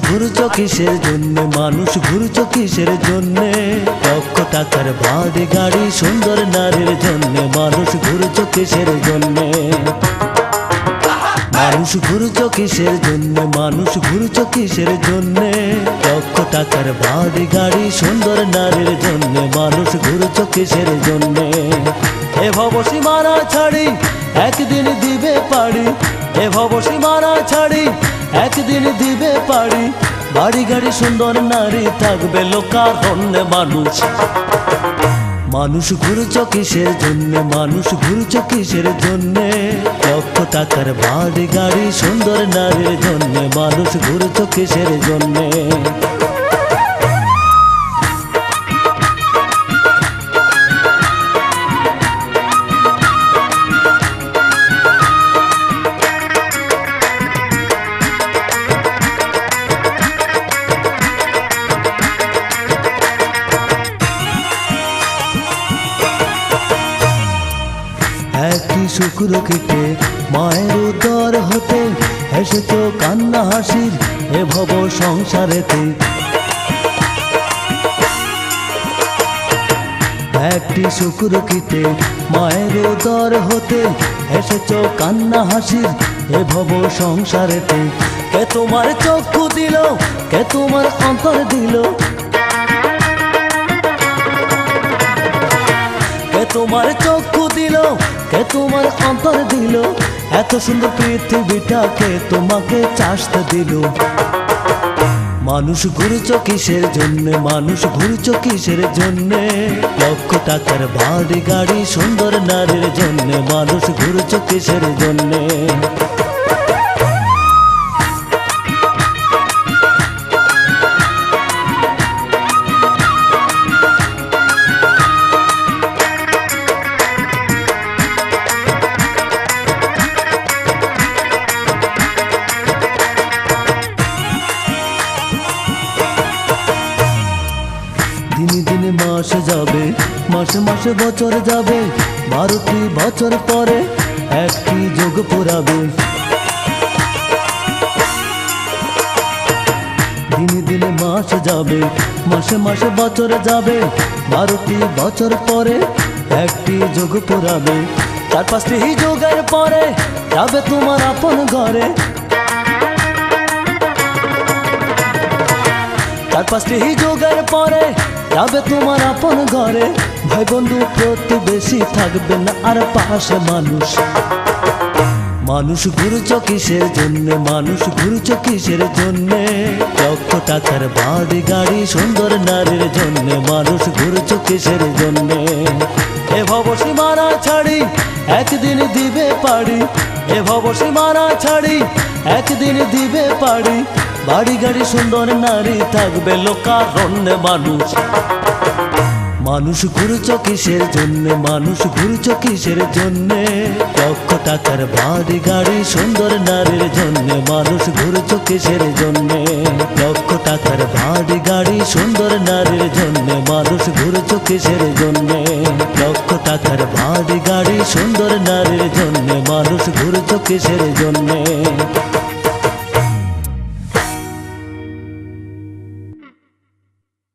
কিসের জন্য, মানুষ ঘুরছ কিসের জন্য। লক্ষ টাকার বাড়ি গাড়ি, সুন্দর নারীর জন্য, মানুষ ঘুরছ কিসের জন্য। মানুষ ঘুরছ কিসের জন্য, মানুষ ঘুরছ কিসের জন্য। লক্ষ টাকার বাড়ি গাড়ি, সুন্দর নারীর জন্য, মানুষ ঘুরছ কিসের জন্য। এ ভবসী মারা ছাড়ি, একদিন দিবে পারি এ ভবসী মারা ছাড়ি একদিন দিবে পারি, বাড়ি গাড়ি সুন্দর নারী থাকবে লোকার অন্য মানুষ। মানুষ ঘুরছ কিসের জন্য? মানুষ ঘুরছ কিসের জন্য? লক্ষ টাকার বাড়ি গাড়ি সুন্দর নারীর জন্য, মানুষ ঘুরছ কিসের জন্য? শুক্র কেটে মায়ের উদর হতে এসেছ কান্না হাসির এ ভব সংসারেতে। একটি শুক্র কেটে মায়ের উদর হতে এসেছ কান্না হাসির এ ভব সংসারেতে। কে তোমার চক্ষু দিল, কে তোমার অন্তর দিল? কে তোমার দিল কে তোমার অন্তর দিল? এত সুন্দর পৃথিবীটাকে তোমাকে চাষতে দিল। মানুষ ঘুরছ কিসের জন্য? মানুষ ঘুরছ কিসের জন্য? লক্ষ টাকার বাড়ি গাড়ি, সুন্দর নারীর জন্য। মানুষ ঘুরছ কিসের জন্য? যাবে। মাসে মাসে বছর যাবে, বারোটি বছর পরে একটি যোগ পুরাবে। দিনে দিনে মাস যাবে, মাসে মাসে বছর যাবে, বারোটি বছর পরে একটি যোগ পুরাবে। চার পাঁচটি যোগের পরে যাবে তোমার আপন ঘরে। চার পাঁচটি যোগের পরে যাবে তোমার আপন ঘরে। ভাই বন্ধু, প্রতিবেশী না আর পাশে মানুষ। মানুষ ঘুরছ কিসের জন্য? মানুষ ঘুরছ কিসের জন্য? লক্ষ টাকার বাড়ি, গাড়ি, সুন্দর নারীর জন্য। মানুষ ঘুরছ কিসের জন্য? এ ভবসী মারা ছাড়ি, একদিন দিবে পারি এ ভবসী মারা ছাড়ি, একদিন দিবে পারি বাড়ি গাড়ি সুন্দর নারী থাকবে লোকারণ্যে মানুষ। মানুষ ঘুরছ কিসের জন্যে? মানুষ ঘুরছ কিসের জন্যে? লক্ষ টাকার বাড়ি গাড়ি সুন্দর নারীর জন্য। মানুষ ঘুরছ কিসের জন্য? লক্ষ টাকার বাড়ি গাড়ি সুন্দর নারীর জন্য। মানুষ ঘুরছ কিসের জন্য? লক্ষ টাকার বাড়ি গাড়ি সুন্দর নারীর জন্য। মানুষ ঘুরছ কিসের জন্য?